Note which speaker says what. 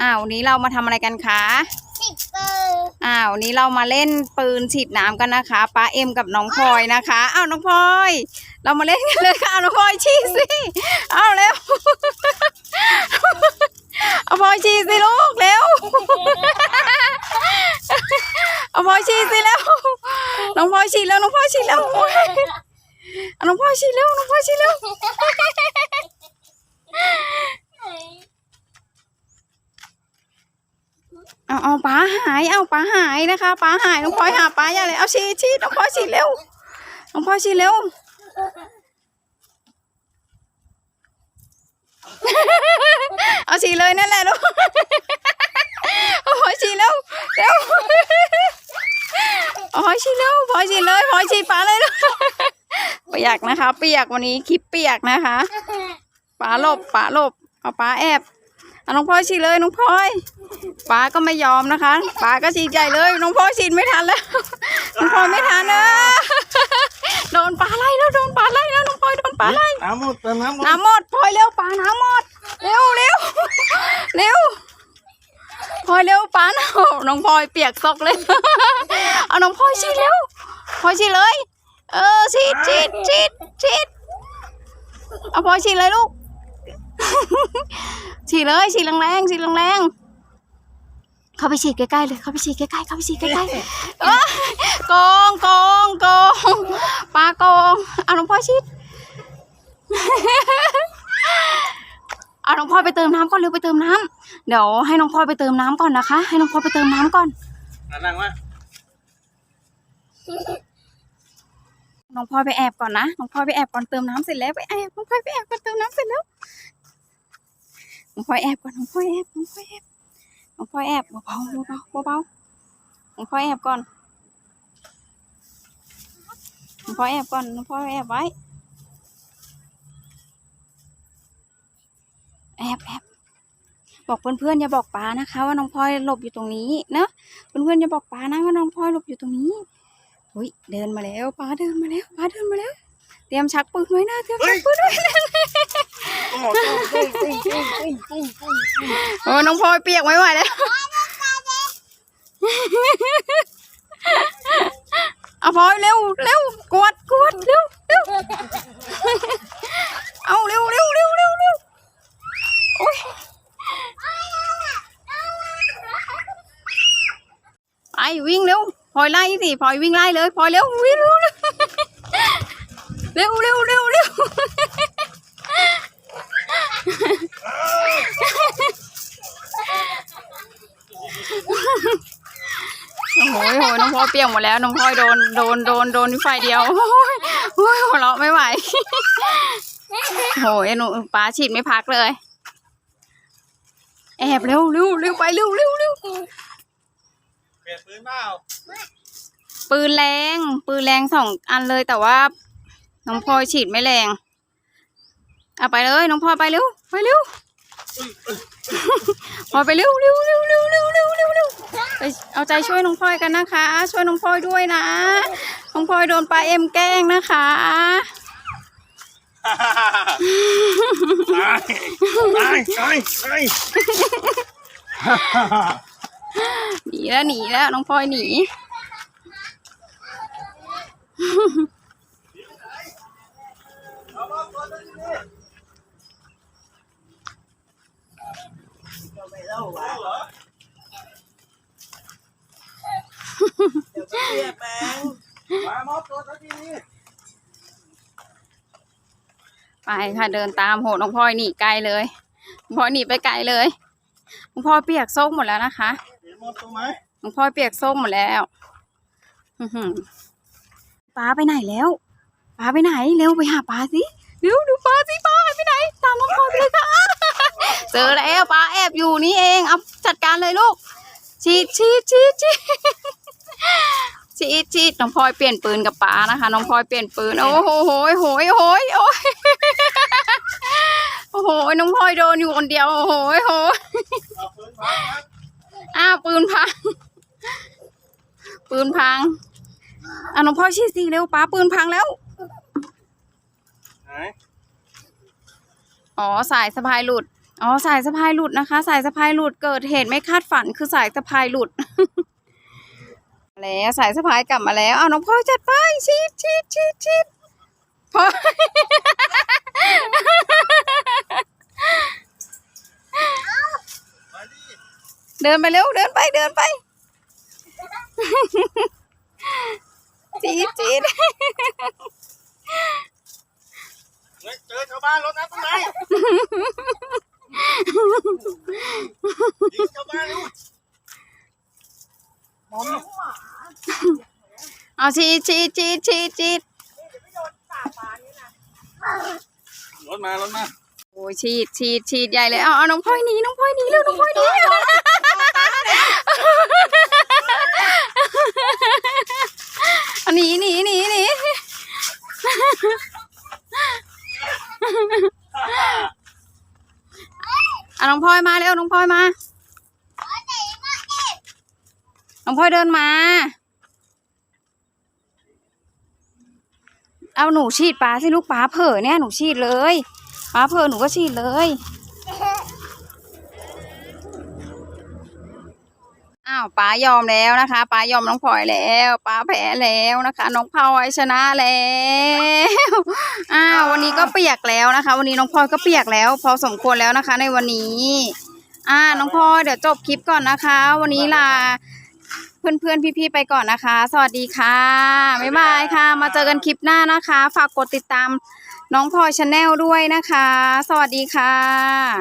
Speaker 1: อ้าววันนี้เรามาทำอะไรกันคะ
Speaker 2: สิบเปอร์
Speaker 1: อ้าววันนี้เรามาเล่นปืนฉีดน้ำกันนะคะป้าเอ็มกับน้องพลอยนะคะอ้าวน้องพลอย เรามาเล่นกันเลยค่ะเอาน้องพลอยชี้สิอ้าวเร็ว เอาพลอยชี้สิลูกเร็ว เอาพลอยชี้สิแล้ว น้องพลอยชี้แล้วน้องพลอยชี้แล้วเอาน้องพลอยชี้แล้วน้องพลอยชี้แล้ว เอาเอาป้าหายเอาป้าหายนะคะป้าหายน้องพลอยหาป้าอย่าเลยเอาชีชีน้องพลอยชีเร็วน้องพลอยชีเร็วเอาฉีเลยนั่นแหละลูกเอาพลอยฉีเร็วเร็วเอาพลอยฉีเร็วพลอยฉีเลยพลอยฉีปลาเลยลูกเปียกนะคะ เปียกวันนี้คลิปเปียกนะคะปลาหลบปลาหลบเอาปลาแอบเอาน้องพลอยฉีเลยน้องพลอย ปลาก็ไม่ยอมนะคะปลาก็ฉีใหญ่เลยน้องพลอยฉีไม่ทันแล้วน้องพลอยไม่ทันนะโดนปลาไล่แล้วโดนปลาไล่แล้วน้องพลอยโดนปลาไล่
Speaker 3: น้ำหมดเติมน้ำหมด
Speaker 1: น้ำหมดพลอยเร็วปลาน้ำหมดเร็วเร็วเร็วพลอยเร็วปลาน้ำน้องพลอยเปียกซอกเลยเอาน้องพลอยฉีดเร็วพลอยฉีดเลย เออฉีดฉีดฉีดฉีดเอาพลอยฉีดเลยลูกฉีดเลยฉีดแรงๆฉีดแรงๆ เข้าไปฉีดใกล้ๆเลย เข้าไปฉีดใกล้ๆ เข้าไปฉีดใกล้ๆเอ้ยโกงโกงโกงปลาโกงเอาน้องพลอยฉีดเอาน้องพลอยไปเติมน้ำก่อนเร็วไปเติมน้ำเดี๋ยวให้น้องพลอยไปเติมน้ำก่อนนะคะ ให้น้องพลอยไปเติมน้ำก่อน
Speaker 3: อะนั่งมา
Speaker 1: น้องพลอยไปแอบก่อนนะ น้องพลอยไปแอบก่อนเติมน้ำเสร็จแล้วไปแอบ น้องพลอยไปแอบก่อนเติมน้ำเสร็จแล้ว น้องพลอยแอบก่อน น้องพลอยแอบ น้องพลอยแอบ น้องพลอยแอบเบาๆเบาๆเบาๆน้องพลอยแอบก่อนน้องพลอยแอบก่อนน้องพลอยแอบไว้ แอบแอบบอกเพื่อนๆอย่าบอกป้านะคะ ว่าน้องพลอยหลบอยู่ตรงนี้เนอะเพื่อนๆอย่าบอกป้านะว่าน้องพลอยหลบอยู่ตรงนี้อุ้ยเดินมาแล้วป้าเดินมาแล้วป้าเดินมาแล้ว เตรียมชักปืนไว้นะเตรียมชักปืนไว้นะ
Speaker 3: โอ้
Speaker 1: น้องพลอยเปียกไม่ไหวแล้ว เอาพลอยเร็วเร็วกวดกวดเร็วเร็วเอาเร็วเร็วเร็วเร็วเร็วโอ้ยไปวิ่งเร็วพลอยไล่สิพลอยวิ่งไล่เลยพลอยเร็ววิ่งเร็วเร็วเร็วเร็วเร็ว โอ้โหโอ้โหน้อง พลอยเปียกหมดแล้วน้องพลอยโดนโดนโดนโดนอยู่ฝ่ายเดียวโอ้ยโอ้ยหัวเราะไม่ไหวโอ้ยหนูป้าฉีดไม่พักเลย แอบเร็วเร็วเร็วไปเร็วเร็วเร็ว
Speaker 3: เปลี่ยนปืนเปล่า
Speaker 1: ปืนแรงปืนแรงสองอันเลยแต่ว่า น้องพลอยฉีดไม่แรงเอาไปเลย น้องพลอยไปเร็วไปเร็ว พอยไปเร็วเร็วเร็วเร็วเร็วเร็วเร็วเร็วไปเอาใจช่วยน้องพลอยกันนะคะ ช่วยน้องพลอยด้วยนะน้องพลอยโดนปลาเอ็มแกล้งนะคะ
Speaker 3: ตายตายตายตาย
Speaker 1: หนีแล้วหนีแล้วน้องพลอยหนี
Speaker 3: เปลี่ยนแปลงมามอบตัวสักทีนี้
Speaker 1: ไปค่ะเดินตามโหน้องพลอยหนีไกลเลยน้องพลอยหนีไปไกลเลยน้องพลอยเปียกส้มหมดแล้วนะคะ
Speaker 3: เปลี่ยนมอบตัวไหม
Speaker 1: น้องพลอยเปียกส้มหมดแล้วอื้อหือป้าไปไหนแล้วป้าไปไหนเร็วไปหาป้าสิเร็วดูป้าสิป้าหายไปไหนตามน้องพลอยไปเลยค่ะ เจอแล้วป้าแอบอยู่นี่เองเอาจัดการเลยลูกชีดชีดชีดชีดชีดชีดน้องพลอยเปลี่ยนปืนกับป้านะคะน้องพลอยเปลี่ยนปืนโอ้โหโหยโหยโหยโอ้ยโอ้โหน้องพลอยโดนอยู่คนเดียวโอ้โหโหย
Speaker 3: เอาปืนพังครับ
Speaker 1: อ้าวปืนพัง ปืนพังอะน้องพ่อชี้สิเร็วป้าปืนพังแล้ว
Speaker 3: ไหน
Speaker 1: อ๋อสายสะพายหลุด อ๋อสายสะพายหลุดนะคะ สายสะพายหลุดเกิดเหตุไม่คาดฝันคือสายสะพายหลุดแล้วสายสะพายกลับมาแล้วเอาน้องพลอยจัดไปชีดชีดชีดชีดพลอยเดินไปเร็วเดินไปเดินไปจีดจีด
Speaker 3: เฮ้ยเจอชาวบ้านรถน้ำต้นไม้ยิงชาวบ้านลูก
Speaker 1: เอาชีดชีดชีดชีดชีด
Speaker 3: รถมารถมา
Speaker 1: โอ้ยฉีดฉีดฉีดใหญ่เลยเอาเอาน้องพลอยหนีน้องพลอยหนีเร็วน้องพลอยหนีอันนี้หนีหนีหนีเอาน้องพลอยมาเร็วน้องพลอยมาน้องพลอยเดินมา เอาหนูฉีดปลาสิลูกปลาเผลอเนี่ยหนูฉีดเลยปลาเผลอหนูก็ฉีดเลยอ้าวปลายอมแล้วนะคะปลายอมน้องพลอยแล้วปลาแพ้แล้วนะคะ น้องพลอยชนะแล้วอ้าววันนี้ก็เปียกแล้วนะคะ วันนี้น้องพลอยก็เปียกแล้ว พอสมควรแล้วนะคะ ในวันนี้ อ่าน้องพลอยเดี๋ยวจบคลิปก่อนนะคะ วันนี้ลา เพื่อนๆ พี่ๆ ไปก่อนนะคะ สวัสดีค่ะ บ๊ายบายค่ะ มาเจอกันคลิปหน้านะคะ ฝากกดติดตามน้องพลอยชาแนลด้วยนะคะ สวัสดีค่ะ